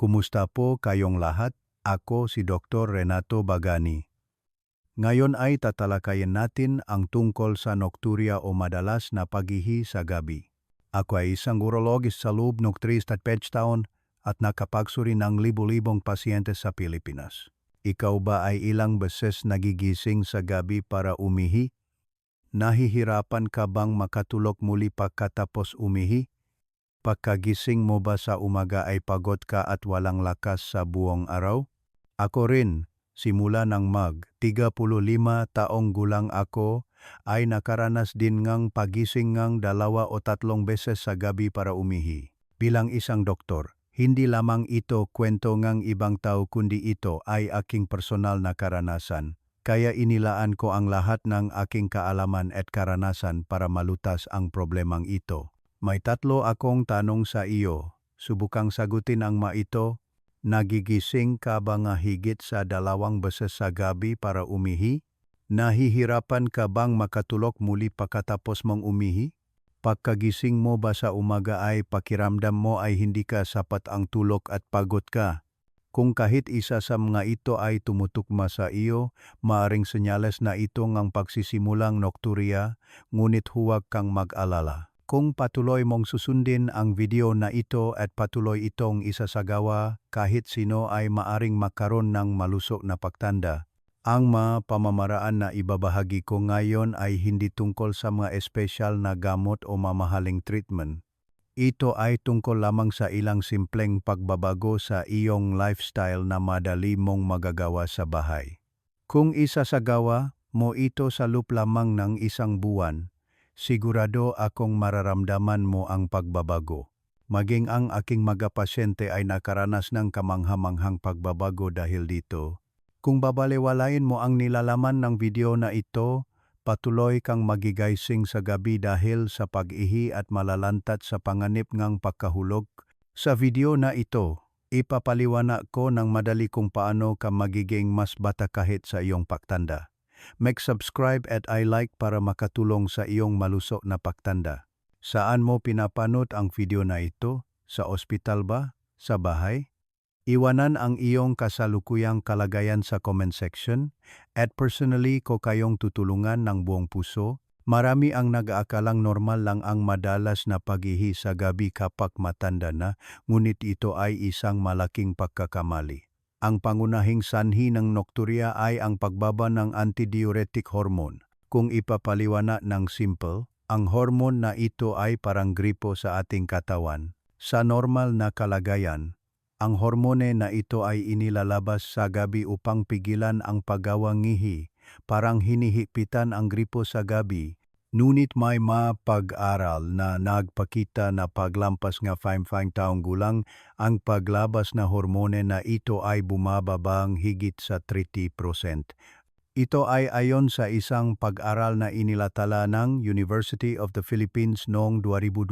Kumusta po kayong lahat? Ako si Dr. Renato Bagani. Ngayon ay tatalakayin natin ang tungkol sa nocturia o madalas na pagihi sa gabi. Ako ay isang urologist sa loob ng 3 taon at nakapagsuri ng libu-libong pasyente sa Pilipinas. Ikaw ba ay ilang beses nagigising sa gabi para umihi? Nahihirapan ka bang makatulog muli pagkatapos umihi? Pagkagising mo ba sa umaga ay pagod ka at walang lakas sa buong araw? Ako rin, simula ng mag 35 taong gulang ako, ay nakaranas din ngang pagising ngang dalawa o tatlong beses sa gabi para umihi. Bilang isang doktor, hindi lamang ito kwento ngang ibang tao kundi ito ay aking personal na karanasan. Kaya inilaan ko ang lahat ng aking kaalaman at karanasan para malutas ang problemang ito. May tatlo akong tanong sa iyo. Subukang sagutin ang ma ito. Nagigising ka ba nga higit sa dalawang beses sa gabi para umihi? Nahihirapan ka bang makatulog muli pagkatapos mong umihi? Pagkagising mo ba sa umaga ay pakiramdam mo ay hindi ka sapat ang tulog at pagod ka? Kung kahit isa sa mga ito ay tumutukma sa iyo, maaring senyales na ito ang pagsisimulang nocturia, ngunit huwag kang mag-alala. Kung patuloy mong susundin ang video na ito at patuloy itong isasagawa, kahit sino ay maaring makaroon ng malusok na pagtanda. Ang mga pamamaraan na ibabahagi ko ngayon ay hindi tungkol sa mga espesyal na gamot o mamahaling treatment. Ito ay tungkol lamang sa ilang simpleng pagbabago sa iyong lifestyle na madali mong magagawa sa bahay. Kung isasagawa mo ito sa loop lamang ng isang buwan, sigurado akong mararamdaman mo ang pagbabago. Maging ang aking mga pasyente ay nakaranas ng kamanghamanghang pagbabago dahil dito. Kung babaliwalain mo ang nilalaman ng video na ito, patuloy kang magigising sa gabi dahil sa pag-ihi at malalantat sa panganib ngang pagkahulog. Sa video na ito, ipapaliwanag ko ng madali kung paano ka magiging mas bata kahit sa iyong pagtanda. Mag-subscribe at I-like para makatulong sa iyong malusok na pagtanda. Saan mo pinapanood ang video na ito? Sa ospital ba? Sa bahay? Iwanan ang iyong kasalukuyang kalagayan sa comment section at personally ko kayong tutulungan ng buong puso. Marami ang nag-aakalang normal lang ang madalas na pagihi sa gabi kapag matanda na, ngunit ito ay isang malaking pagkakamali. Ang pangunahing sanhi ng nocturia ay ang pagbaba ng antidiuretic hormone. Kung ipapaliwanag ng simple, ang hormone na ito ay parang gripo sa ating katawan. Sa normal na kalagayan, ang hormone na ito ay inilalabas sa gabi upang pigilan ang paggawang ngihi, parang hinihipitan ang gripo sa gabi. Ngunit may mapag-aral na nagpakita na paglampas nga 55 taong gulang, ang paglabas na hormone na ito ay bumababang higit sa 30%. Ito ay ayon sa isang pag-aral na inilatala ng University of the Philippines noong 2022.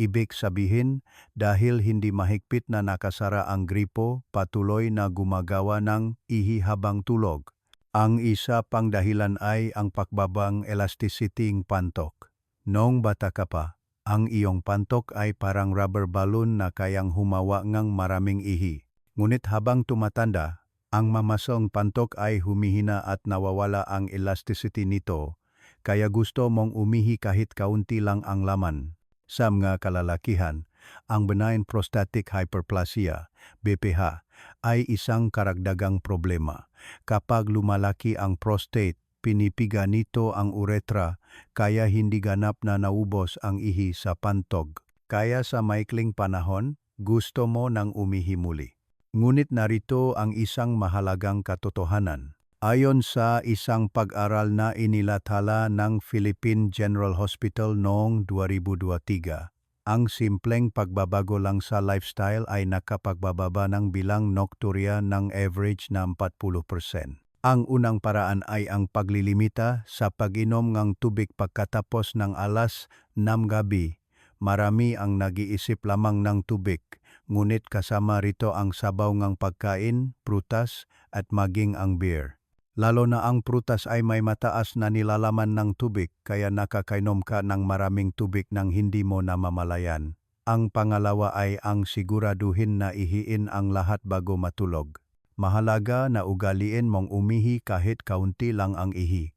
Ibig sabihin, dahil hindi mahigpit na nakasara ang gripo, patuloy na gumagawa ng ihi habang tulog. Ang isa pang dahilan ay ang pagbabang elasticity ng pantok. Noong bata ka pa, ang iyong pantok ay parang rubber balloon na kayang humawa ng maraming ihi. Ngunit habang tumatanda, ang mamasong pantok ay humihina at nawawala ang elasticity nito, kaya gusto mong umihi kahit kaunti lang ang laman. Sa mga kalalakihan, ang benign prostatic hyperplasia, BPH, ay isang karagdagang problema. Kapag lumalaki ang prostate, pinipiga nito ang uretra kaya hindi ganap na naubos ang ihi sa pantog. Kaya sa maikling panahon, gusto mo nang umihi muli. Ngunit narito ang isang mahalagang katotohanan. Ayon sa isang pag-aral na inilathala ng Philippine General Hospital noong 2023, ang simpleng pagbabago lang sa lifestyle ay nakapagbababa ng bilang nocturia ng average na 40%. Ang unang paraan ay ang paglilimita sa pag-inom ng tubig pagkatapos ng alas 6 gabi. Marami ang nag-iisip lamang ng tubig, ngunit kasama rito ang sabaw ng pagkain, prutas at maging ang beer. Lalo na ang prutas ay may mataas na nilalaman ng tubig kaya nakakainom ka ng maraming tubig nang hindi mo namamalayan. Ang pangalawa ay ang siguraduhin na ihiin ang lahat bago matulog. Mahalaga na ugaliin mong umihi kahit kaunti lang ang ihi.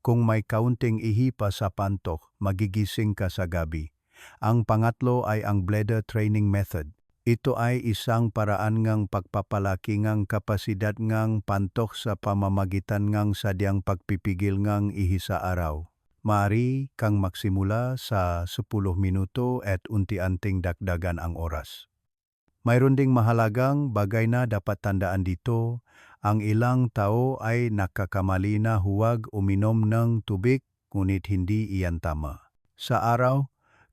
Kung may kaunting ihi pa sa pantok, magigising ka sa gabi. Ang pangatlo ay ang bladder training method. Ito ay isang paraan ngang pagpapalaki ngang kapasidad ngang pantok sa pamamagitan ngang sadyang pagpipigil ngang ihi sa araw. Maari kang magsimula sa 10 minuto at unti-anting dagdagan ang oras. Mayroon ding mahalagang bagay na dapat tandaan dito, ang ilang tao ay nakakamali na huwag uminom ng tubig ngunit hindi iyan tama. Sa araw,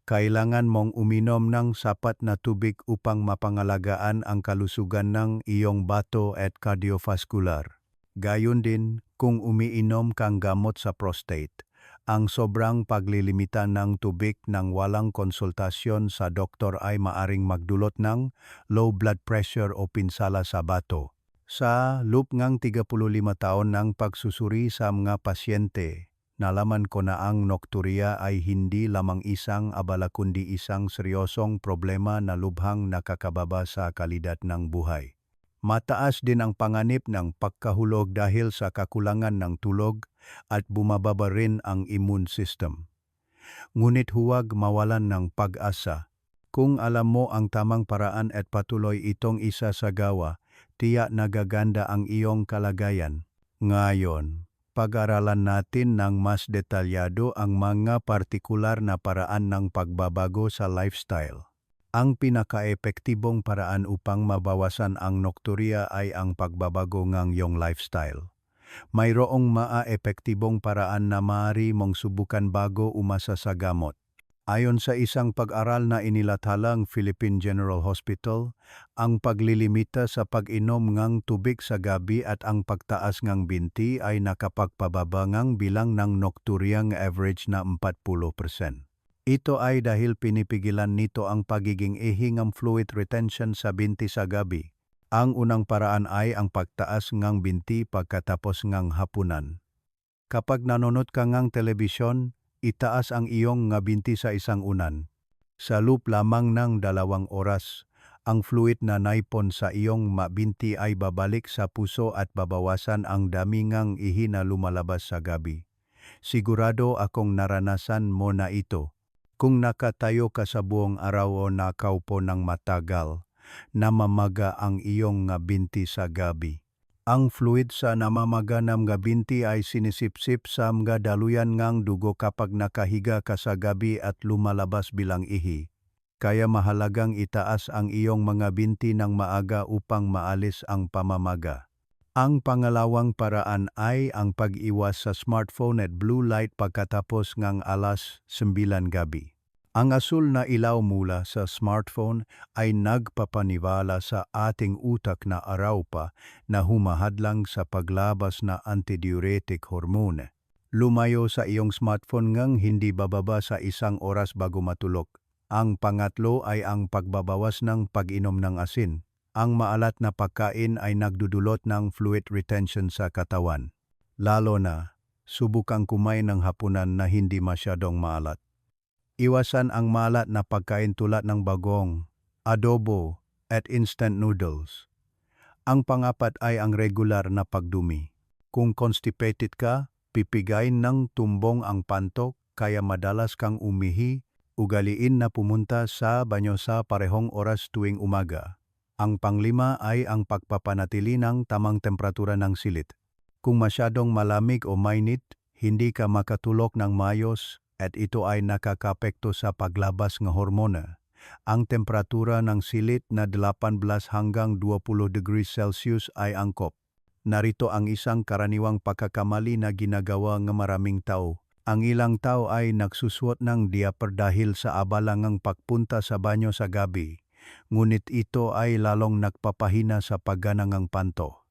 kailangan mong uminom ng sapat na tubig upang mapangalagaan ang kalusugan ng iyong bato at cardiovascular. Gayon din kung umiinom kang gamot sa prostate. Ang sobrang paglilimita ng tubig ng walang konsultasyon sa doktor ay maaring magdulot ng low blood pressure o pinsala sa bato. Sa loop ngang 35 taon ng pagsusuri sa mga pasyente, nalaman ko na ang nokturya ay hindi lamang isang abala kundi isang seryosong problema na lubhang nakakababa sa kalidad ng buhay. Mataas din ang panganib ng pagkahulog dahil sa kakulangan ng tulog at bumababa rin ang immune system. Ngunit huwag mawalan ng pag-asa. Kung alam mo ang tamang paraan at patuloy itong isa sa gawa, tiyak nagaganda ang iyong kalagayan. Ngayon, pag-aralan natin ng mas detalyado ang mga partikular na paraan ng pagbabago sa lifestyle. Ang pinaka-epektibong paraan upang mabawasan ang nokturya ay ang pagbabago ng iyong lifestyle. Mayroong maa-epektibong paraan na maaari mong subukan bago umasa sa gamot. Ayon sa isang pag-aral na inilathalang Philippine General Hospital, ang paglilimita sa pag-inom ngang tubig sa gabi at ang pagtaas ngang binti ay nakapagpababa ngang bilang ng nokturyang average na 40%. Ito ay dahil pinipigilan nito ang pagiging ihingang fluid retention sa binti sa gabi. Ang unang paraan ay ang pagtaas ngang binti pagkatapos ngang hapunan. Kapag nanonood ka ngang telebisyon, itaas ang iyong nga binti sa isang unan. Sa loop lamang ng dalawang oras, ang fluid na naipon sa iyong mabinti ay babalik sa puso at babawasan ang dami ngang ihi na lumalabas sa gabi. Sigurado akong naranasan mo na ito. Kung nakatayo ka sa buong araw o nakaupo ng matagal, namamaga ang iyong nga binti sa gabi. Ang fluid sa namamaganam nga binti ay sinisipsip sa mga daluyan ngang dugo kapag nakahiga ka sa gabi at lumalabas bilang ihi. Kaya mahalagang itaas ang iyong mga binti ng maaga upang maalis ang pamamaga. Ang pangalawang paraan ay ang pag-iwas sa smartphone at blue light pagkatapos ngang alas 9 gabi. Ang asul na ilaw mula sa smartphone ay nagpapaniwala sa ating utak na araw pa na humahadlang sa paglabas na antidiuretic hormone. Lumayo sa iyong smartphone ngang hindi bababa sa isang oras bago matulog. Ang pangatlo ay ang pagbabawas ng pag-inom ng asin. Ang maalat na pagkain ay nagdudulot ng fluid retention sa katawan. Lalo na, subukang kumain ng hapunan na hindi masyadong maalat. Iwasan ang malat na pagkain tulad ng bagong, adobo, at instant noodles. Ang pangapat ay ang regular na pagdumi. Kung constipated ka, pipigain ng tumbong ang pantok kaya madalas kang umihi, ugaliin na pumunta sa banyo sa parehong oras tuwing umaga. Ang panglima ay ang pagpapanatili ng tamang temperatura ng silit. Kung masyadong malamig o mainit, hindi ka makatulog ng mayos at ito ay nakakapekto sa paglabas ng hormona. Ang temperatura ng silit na 18 hanggang 20 degrees Celsius ay angkop. Narito ang isang karaniwang pagkakamali na ginagawa ng maraming tao. Ang ilang tao ay nagsusuot ng diaper dahil sa abalangang pagpunta sa banyo sa gabi. Ngunit ito ay lalong nagpapahina sa pagganangang panto.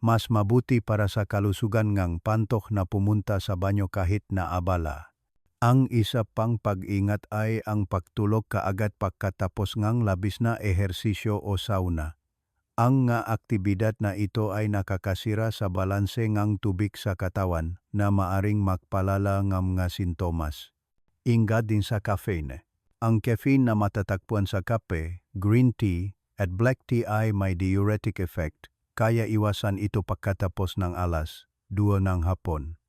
Mas mabuti para sa kalusugan ngang pantok na pumunta sa banyo kahit na abala. Ang isa pang pag-ingat ay ang pagtulog kaagad pagkatapos ngang labis na ehersisyo o sauna. Ang nga aktibidad na ito ay nakakasira sa balanse ngang tubig sa katawan na maaring magpalala ng mga sintomas. Ingat din sa caffeine. Ang caffeine na matatagpuan sa kape, green tea, at black tea ay may diuretic effect, kaya iwasan ito pagkatapos ng alas, 2 ng hapon.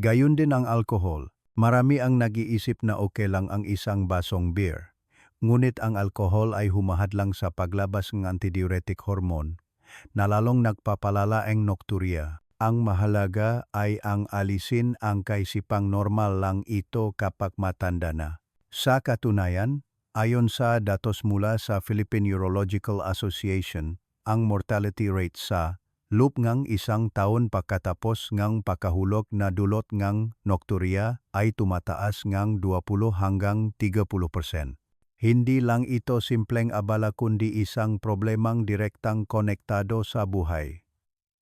Gayun din ang alcohol. Marami ang nag-iisip na okay lang ang isang basong beer. Ngunit ang alcohol ay humahadlang sa paglabas ng antidiuretic hormone na lalong nagpapalala ang nocturia. Ang mahalaga ay ang alisin ang kaisipang normal lang ito kapag matanda na. Sa katunayan, ayon sa datos mula sa Philippine Urological Association, ang mortality rate sa loop ngang isang taon pagkatapos ngang pakahulog na dulot ngang nocturia ay tumataas ngang 20 hanggang 30 Hindi lang ito simpleng abala kundi isang problemang direktang konektado sa buhay.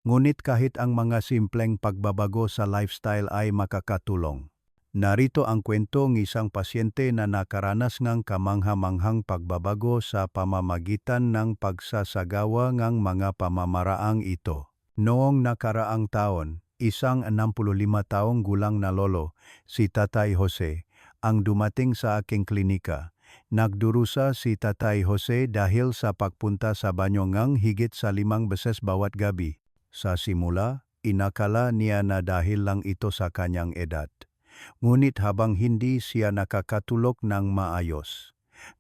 Ngunit kahit ang mga simpleng pagbabago sa lifestyle ay makakatulong. Narito ang kwento ng isang pasyente na nakaranas ng kamangha-manghang pagbabago sa pamamagitan ng pagsasagawa ng mga pamamaraang ito. Noong nakaraang taon, isang 65 taong gulang na lolo, si Tatay Jose, ang dumating sa aking klinika. Nagdurusa si Tatay Jose dahil sa pagpunta sa banyo ngang higit sa limang beses bawat gabi. Sa simula, inakala niya na dahil lang ito sa kanyang edad. Ngunit habang hindi siya nakakatulog ng maayos,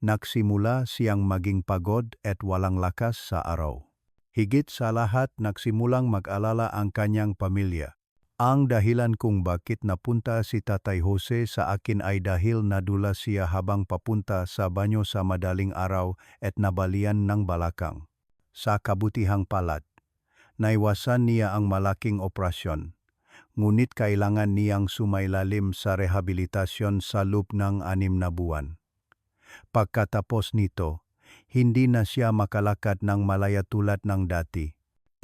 nagsimula siyang maging pagod at walang lakas sa araw. Higit sa lahat nagsimulang mag-alala ang kanyang pamilya. Ang dahilan kung bakit napunta si Tatay Jose sa akin ay dahil nadula siya habang papunta sa banyo sa madaling araw at nabalian ng balakang. Sa kabutihang palad, naiwasan niya ang malaking operasyon ngunit kailangan niyang sumailalim sa rehabilitasyon sa loob ng anim na buwan. Pagkatapos nito, hindi na siya makalakad ng malaya tulad ng dati.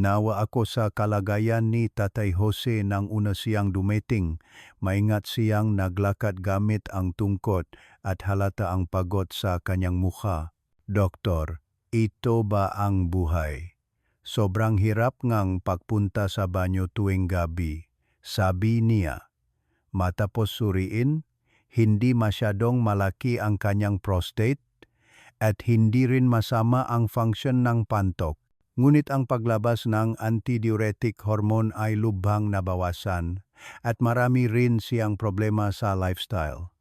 Nawa ako sa kalagayan ni Tatay Jose nang una siyang dumating, maingat siyang naglakad gamit ang tungkot at halata ang pagod sa kanyang mukha. Doktor, ito ba ang buhay? Sobrang hirap ngang pagpunta sa banyo tuwing gabi. Sabi niya, matapos suriin, hindi masyadong malaki ang kanyang prostate at hindi rin masama ang function ng pantok. Ngunit ang paglabas ng antidiuretic hormone ay lubhang nabawasan at marami rin siyang problema sa lifestyle.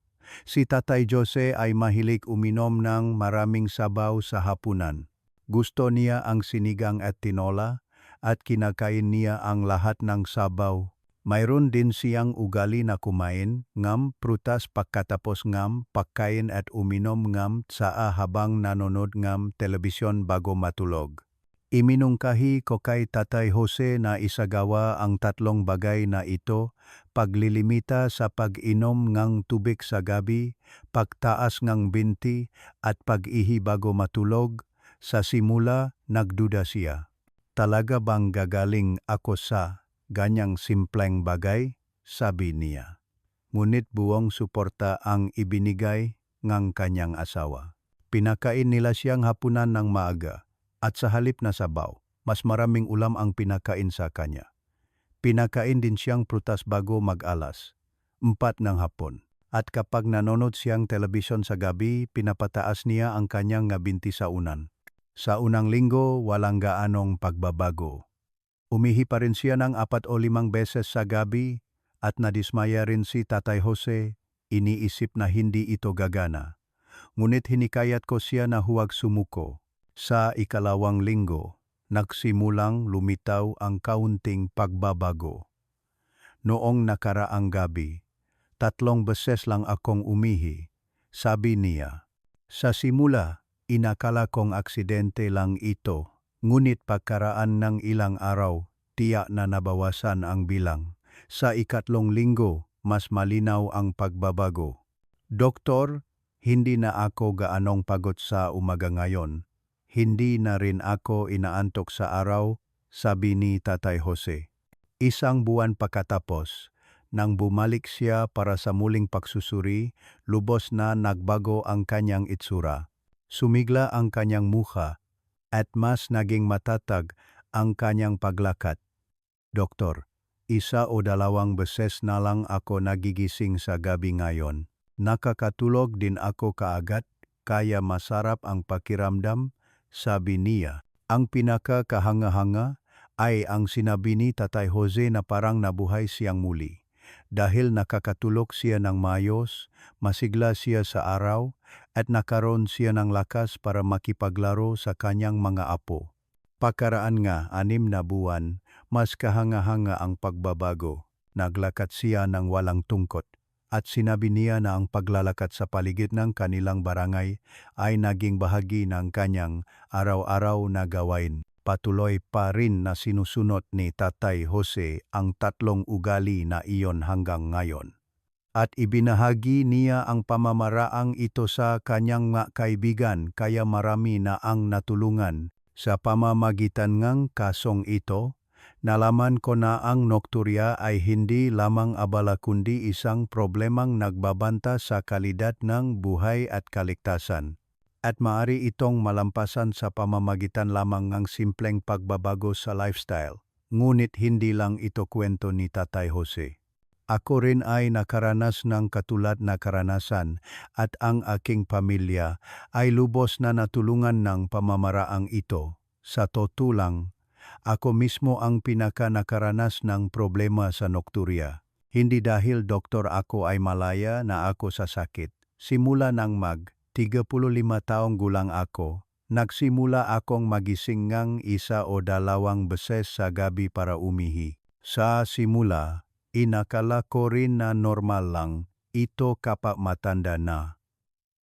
Si Tatay Jose ay mahilig uminom ng maraming sabaw sa hapunan. Gusto niya ang sinigang at tinola at kinakain niya ang lahat ng sabaw mayroon din siyang ugali na kumain, ngam prutas pagkatapos ngam pagkain at uminom ngam saa habang nanonood ngam telebisyon bago matulog. Iminungkahi ko kay Tatay Jose na isagawa ang tatlong bagay na ito, paglilimita sa pag-inom ngang tubig sa gabi, pagtaas ngang binti, at pag-ihi bago matulog, sa simula nagduda siya. Talaga bang gagaling ako sa ganyang simpleng bagay, sabi niya. Ngunit buong suporta ang ibinigay ng kanyang asawa. Pinakain nila siyang hapunan ng maaga at sa halip na sabaw, mas maraming ulam ang pinakain sa kanya. Pinakain din siyang prutas bago mag-alas, empat ng hapon. At kapag nanonood siyang telebisyon sa gabi, pinapataas niya ang kanyang ngabinti sa unan. Sa unang linggo, walang gaanong pagbabago. Umihi pa rin siya ng apat o limang beses sa gabi at nadismaya rin si Tatay Jose, iniisip na hindi ito gagana. Ngunit hinikayat ko siya na huwag sumuko. Sa ikalawang linggo, nagsimulang lumitaw ang kaunting pagbabago. Noong nakaraang gabi, tatlong beses lang akong umihi, sabi niya. Sa simula, inakala kong aksidente lang ito Ngunit pagkaraan ng ilang araw, tiyak na nabawasan ang bilang. Sa ikatlong linggo, mas malinaw ang pagbabago. Doktor, hindi na ako gaanong pagod sa umaga ngayon. Hindi na rin ako inaantok sa araw, sabi ni Tatay Jose. Isang buwan pagkatapos, nang bumalik siya para sa muling pagsusuri, lubos na nagbago ang kanyang itsura. Sumigla ang kanyang mukha at mas naging matatag ang kanyang paglakad. Doktor, isa o dalawang beses na lang ako nagigising sa gabi ngayon. Nakakatulog din ako kaagad kaya masarap ang pakiramdam, sabi niya. Ang pinaka-kahanga-hanga ay ang sinabi ni Tatay Jose na parang nabuhay siyang muli. Dahil nakakatulog siya ng mayos, masigla siya sa araw, at nakaroon siya ng lakas para makipaglaro sa kanyang mga apo. Pakaraan nga anim na buwan, mas kahanga-hanga ang pagbabago. Naglakad siya ng walang tungkot at sinabi niya na ang paglalakad sa paligid ng kanilang barangay ay naging bahagi ng kanyang araw-araw na gawain. Patuloy pa rin na sinusunod ni Tatay Jose ang tatlong ugali na iyon hanggang ngayon. At ibinahagi niya ang pamamaraang ito sa kanyang mga kaibigan kaya marami na ang natulungan sa pamamagitan ng kasong ito Nalaman ko na ang nokturya ay hindi lamang abala kundi isang problemang nagbabanta sa kalidad ng buhay at kaligtasan. At maari itong malampasan sa pamamagitan lamang ng simpleng pagbabago sa lifestyle. Ngunit hindi lang ito kwento ni Tatay Jose. Ako rin ay nakaranas ng katulad na karanasan at ang aking pamilya ay lubos na natulungan ng pamamaraang ito. Sa totulang, ako mismo ang pinaka nakaranas ng problema sa nokturya. Hindi dahil doktor ako ay malaya na ako sa sakit. Simula nang mag 35 taong gulang ako, nagsimula akong magising ngang isa o dalawang beses sa gabi para umihi. Sa simula, inakala ko rin na normal lang, ito kapag matanda na.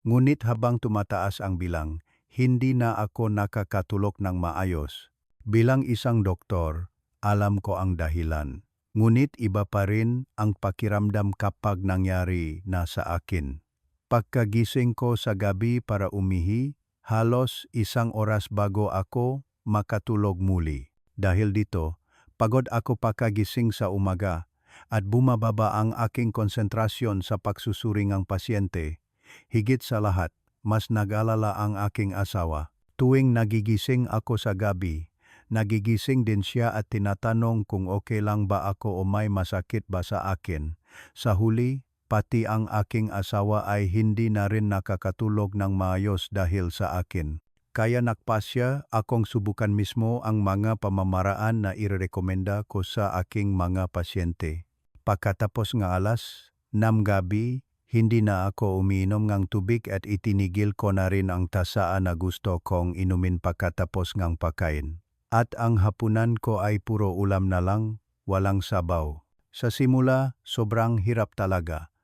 Ngunit habang tumataas ang bilang, hindi na ako nakakatulog ng maayos. Bilang isang doktor, alam ko ang dahilan. Ngunit iba pa rin ang pakiramdam kapag nangyari na sa akin. Pagkagising ko sa gabi para umihi, halos isang oras bago ako makatulog muli. Dahil dito, pagod ako pagkagising sa umaga at bumababa ang aking konsentrasyon sa pagsusuring ang pasyente. Higit sa lahat, mas nag-alala ang aking asawa. Tuwing nagigising ako sa gabi, Nagigising din siya at tinatanong kung okay lang ba ako o may masakit ba sa akin. Sa huli, pati ang aking asawa ay hindi na rin nakakatulog ng maayos dahil sa akin. Kaya nakpasya akong subukan mismo ang mga pamamaraan na irerekomenda ko sa aking mga pasyente. Pagkatapos nga alas, nam gabi, hindi na ako umiinom ng tubig at itinigil ko na rin ang tasaan na gusto kong inumin pagkatapos ng pagkain. At ang hapunan ko ay puro ulam na lang, walang sabaw. Sa simula, sobrang hirap talaga.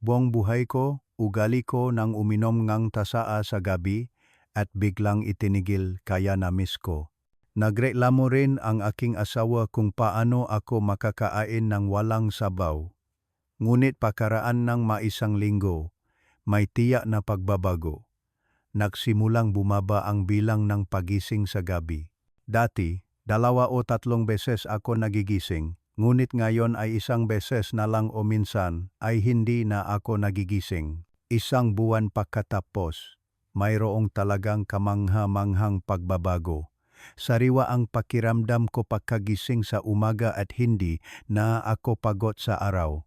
Buong buhay ko, ugali ko nang uminom ng tasaa sa gabi at biglang itinigil kaya na-miss ko. Nagreklamo rin ang aking asawa kung paano ako makakain ng walang sabaw. Ngunit pakaraan ng maisang linggo, may tiyak na pagbabago. Nagsimulang bumaba ang bilang ng pagising sa gabi. Dati, dalawa o tatlong beses ako nagigising, ngunit ngayon ay isang beses na lang o minsan ay hindi na ako nagigising. Isang buwan pagkatapos, mayroong talagang kamangha-manghang pagbabago. Sariwa ang pakiramdam ko pagkagising sa umaga at hindi na ako pagod sa araw.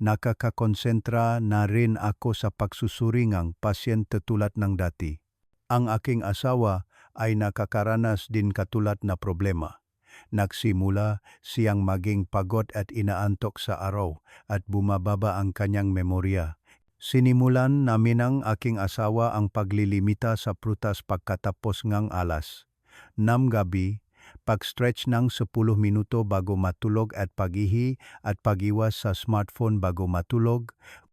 Nakakakonsentra na rin ako sa pagsusuringang pasyente tulad ng dati. Ang aking asawa ay nakakaranas din katulad na problema. Nagsimula siyang maging pagod at inaantok sa araw at bumababa ang kanyang memorya. Sinimulan namin ang aking asawa ang paglilimita sa prutas pagkatapos ngang alas. Nam gabi, pag-stretch ng 10 minuto bago matulog at pagihi at pagiwas sa smartphone bago matulog,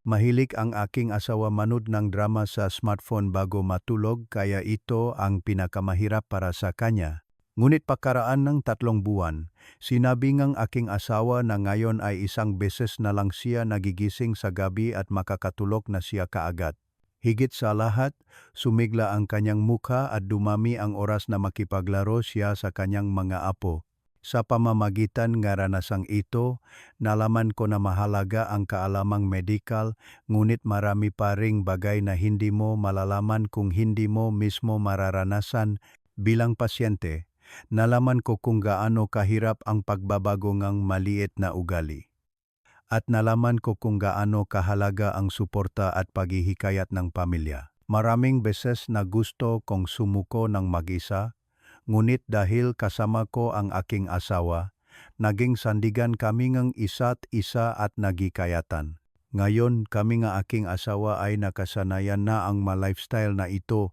Mahilig ang aking asawa manood ng drama sa smartphone bago matulog kaya ito ang pinakamahirap para sa kanya. Ngunit pakaraan ng tatlong buwan, sinabi ngang aking asawa na ngayon ay isang beses na lang siya nagigising sa gabi at makakatulog na siya kaagad. Higit sa lahat, sumigla ang kanyang mukha at dumami ang oras na makipaglaro siya sa kanyang mga apo. Sa pamamagitan ng ranasang ito, nalaman ko na mahalaga ang kaalamang medikal, ngunit marami pa ring bagay na hindi mo malalaman kung hindi mo mismo mararanasan bilang pasyente. Nalaman ko kung gaano kahirap ang pagbabago ng maliit na ugali. At nalaman ko kung gaano kahalaga ang suporta at paghihikayat ng pamilya. Maraming beses na gusto kong sumuko ng mag-isa, ngunit dahil kasama ko ang aking asawa, naging sandigan kami ng isa't isa at nagikayatan. Ngayon kami nga aking asawa ay nakasanayan na ang ma-lifestyle na ito.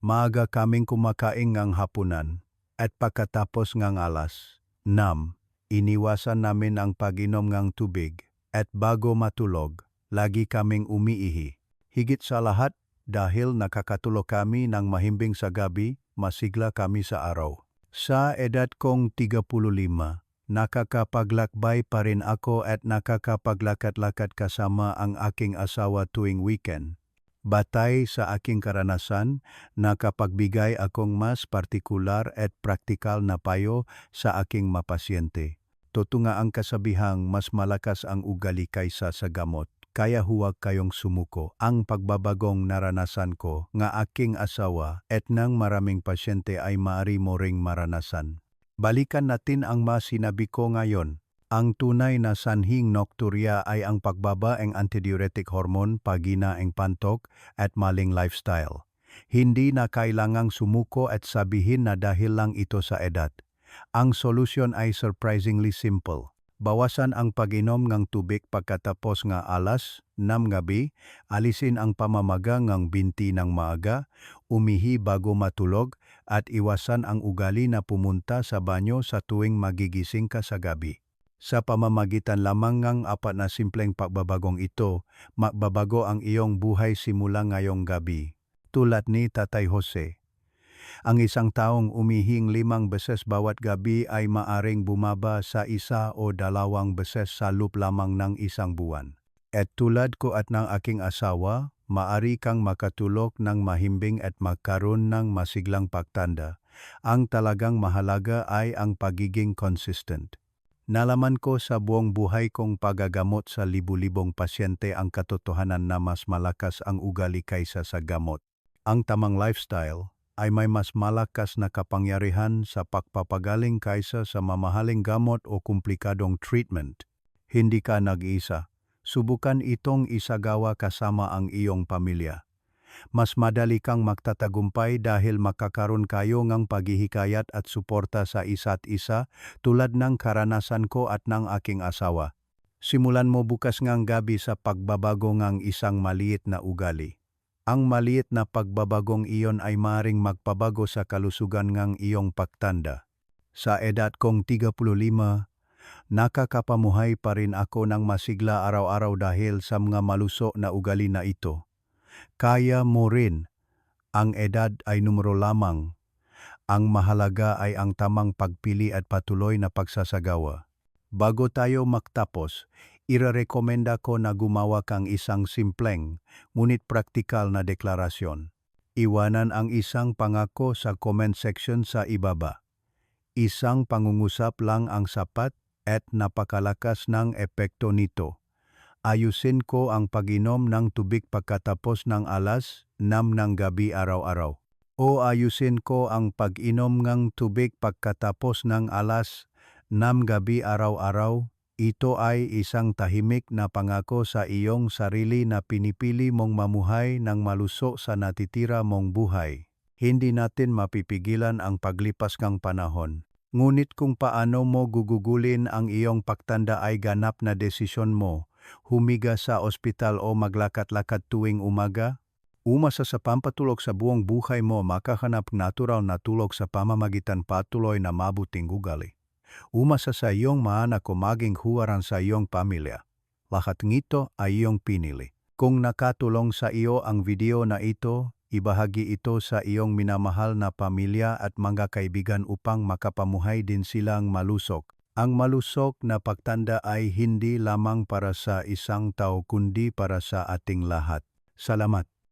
Maaga kaming kumakain ng hapunan at pagkatapos ng alas. Nam, iniwasan namin ang pag-inom ng tubig at bago matulog, lagi kaming umiihi. Higit sa lahat, dahil nakakatulog kami ng mahimbing sa gabi, masigla kami sa araw. Sa edad kong 35, nakakapaglakbay pa rin ako at nakakapaglakad-lakad kasama ang aking asawa tuwing weekend. Batay sa aking karanasan, nakapagbigay akong mas partikular at praktikal na payo sa aking mapasyente. Totoo nga ang kasabihang mas malakas ang ugali kaysa sa gamot. Kaya huwag kayong sumuko. Ang pagbabagong naranasan ko nga aking asawa at ng maraming pasyente ay maari mo ring maranasan. Balikan natin ang mas sinabi ko ngayon. Ang tunay na sanhing nocturia ay ang pagbaba ng antidiuretic hormone, pagina ng pantok at maling lifestyle. Hindi na kailangang sumuko at sabihin na dahil lang ito sa edad. Ang solusyon ay surprisingly simple. Bawasan ang pag-inom ng tubig pagkatapos nga alas, nam gabi, alisin ang pamamaga ng binti ng maaga, umihi bago matulog, at iwasan ang ugali na pumunta sa banyo sa tuwing magigising ka sa gabi. Sa pamamagitan lamang ng apat na simpleng pagbabagong ito, magbabago ang iyong buhay simula ngayong gabi. Tulad ni Tatay Jose. Ang isang taong umihing limang beses bawat gabi ay maaring bumaba sa isa o dalawang beses sa loop lamang ng isang buwan. At tulad ko at ng aking asawa, maari kang makatulog ng mahimbing at magkaroon ng masiglang pagtanda. Ang talagang mahalaga ay ang pagiging consistent. Nalaman ko sa buong buhay kong pagagamot sa libu-libong pasyente ang katotohanan na mas malakas ang ugali kaysa sa gamot. Ang tamang lifestyle ay may mas malakas na kapangyarihan sa pagpapagaling kaysa sa mamahaling gamot o komplikadong treatment. Hindi ka nag-iisa. Subukan itong isagawa kasama ang iyong pamilya. Mas madali kang magtatagumpay dahil makakaroon kayo ng paghihikayat at suporta sa isa't isa tulad ng karanasan ko at ng aking asawa. Simulan mo bukas ngang gabi sa pagbabago ng isang maliit na ugali. Ang maliit na pagbabagong iyon ay maring magpabago sa kalusugan ng iyong pagtanda. Sa edad kong 35, nakakapamuhay pa rin ako ng masigla araw-araw dahil sa mga maluso na ugali na ito. Kaya mo rin. Ang edad ay numero lamang. Ang mahalaga ay ang tamang pagpili at patuloy na pagsasagawa. Bago tayo magtapos, irarekomenda ko na gumawa kang isang simpleng, ngunit praktikal na deklarasyon. Iwanan ang isang pangako sa comment section sa ibaba. Isang pangungusap lang ang sapat at napakalakas ng epekto nito. Ayusin ko ang pag-inom ng tubig pagkatapos ng alas 6 ng gabi araw-araw. O ayusin ko ang pag-inom ng tubig pagkatapos ng alas 6 gabi araw-araw. Ito ay isang tahimik na pangako sa iyong sarili na pinipili mong mamuhay ng maluso sa natitira mong buhay. Hindi natin mapipigilan ang paglipas ng panahon. Ngunit kung paano mo gugugulin ang iyong pagtanda ay ganap na desisyon mo humiga sa ospital o maglakat-lakat tuwing umaga? Umasa sa pampatulog sa buong buhay mo makahanap natural na tulog sa pamamagitan patuloy na mabuting ugali. Umasa sa iyong maanak o maging huwaran sa iyong pamilya. Lahat ngito ay iyong pinili. Kung nakatulong sa iyo ang video na ito, ibahagi ito sa iyong minamahal na pamilya at mga kaibigan upang makapamuhay din silang malusok ang malusok na pagtanda ay hindi lamang para sa isang tao kundi para sa ating lahat. Salamat.